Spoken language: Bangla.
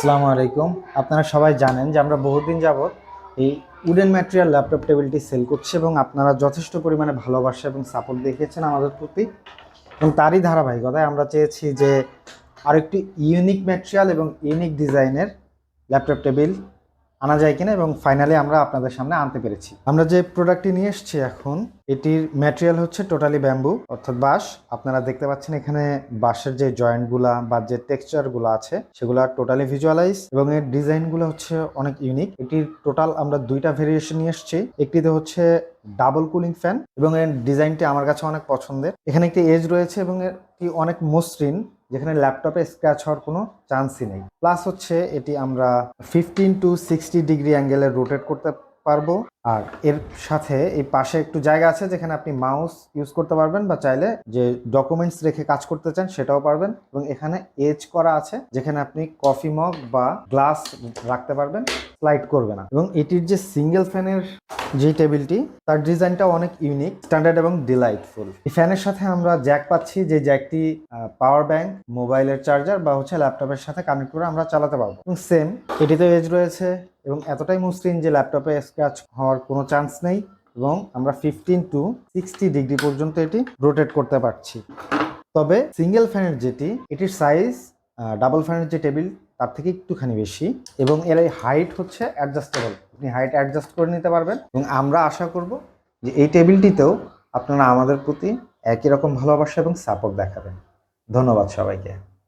আসসালামু আলাইকুম। আপনারা সবাই জানেন যে আমরা বহুদিন যাবৎ এই উডেন ম্যাটেরিয়াল ল্যাপটপ টেবিলটি সেল করছি এবং আপনারা যথেষ্ট পরিমাণে ভালোবাসা এবং সাপোর্ট দেখিয়েছেন আমাদের প্রতি। এবং তারই ধারাবাহিকতায় আমরা চেয়েছি যে আরেকটি ইউনিক ম্যাটেরিয়াল এবং ইউনিক ডিজাইনের ল্যাপটপ টেবিল আনা যায় কিনা এবং ফাইনালি আমরা আপনাদের সামনে আনতে পেরেছি। আমরা যে প্রোডাক্টটি নিয়ে এসেছি এখন, এটির ম্যাটেরিয়াল হচ্ছে টোটালি ব্যাম্বু অর্থাৎ বাঁশ। আপনারা দেখতে পাচ্ছেন এখানে বাঁশের যে জয়েন্টগুলা বা যে টেক্সচারগুলো আছে, সেগুলো টোটালি ভিজুয়ালাইজ এবং এর ডিজাইনগুলো হচ্ছে অনেক ইউনিক এটির টোটাল আমরা দুইটা ভেরিয়েশন নিয়ে এসেছি। একটিতে হচ্ছে ডাবল কুলিং ফ্যান এবং এর ডিজাইনটি আমার কাছে অনেক পছন্দের। এখানে একটি এজ রয়েছে এবং এটি অনেক মসৃণ। যেখানে ল্যাপটপে স্ক্র্যাচ হওয়ার কোনো চান্সই নেই। প্লাস হচ্ছে এটি আমরা ফিফটিন টু সিক্সটি ডিগ্রি অ্যাঙ্গেলে রোটেট করতে পারব। আর এর সাথে এই পাশে একটু জায়গা আছে যেখানে আপনি মাউস ইউজ করতে পারবেন বা চাইলে যে ডকুমেন্টস রেখে কাজ করতে চান সেটাও পারবেন এবং এখানে এজ করা আছে যেখানে আপনি কফি মগ বা গ্লাস রাখতে পারবেন, স্লাইড করবে না। এবং এটির যে সিঙ্গেল ফ্যানের যে টেবিলটি, তার ডিজাইনটা অনেক ইউনিক, স্ট্যান্ডার্ড এবং ডিলাইটফুল। এই ফ্যানের সাথে আমরা জ্যাক পাচ্ছি যে জ্যাকটি পাওয়ার ব্যাংক, মোবাইলের চার্জার বা হচ্ছে ল্যাপটপের সাথে কানেক্ট করে আমরা চালাতে পারব। এবং সেম এটিতে এজ রয়েছে এবং এতটাই মসৃণ যে ল্যাপটপে স্ক্র্যাচ হওয়ার কোনো চান্স নেই এবং আমরা ফিফটিন টু সিক্সটি ডিগ্রি পর্যন্ত এটি রোটেট করতে পারছি। তবে সিঙ্গেল ফ্যানের যেটি, এটির সাইজ ডাবল ফ্যানের যে টেবিল তার থেকে একটুখানি বেশি এবং এর এই হাইট হচ্ছে অ্যাডজাস্টেবল আপনি হাইট অ্যাডজাস্ট করে নিতে পারবেন এবং আমরা আশা করব যে এই টেবিলটিতেও আপনারা আমাদের প্রতি একই রকম ভালোবাসা এবং সাপোর্ট দেখাবেন। ধন্যবাদ সবাইকে।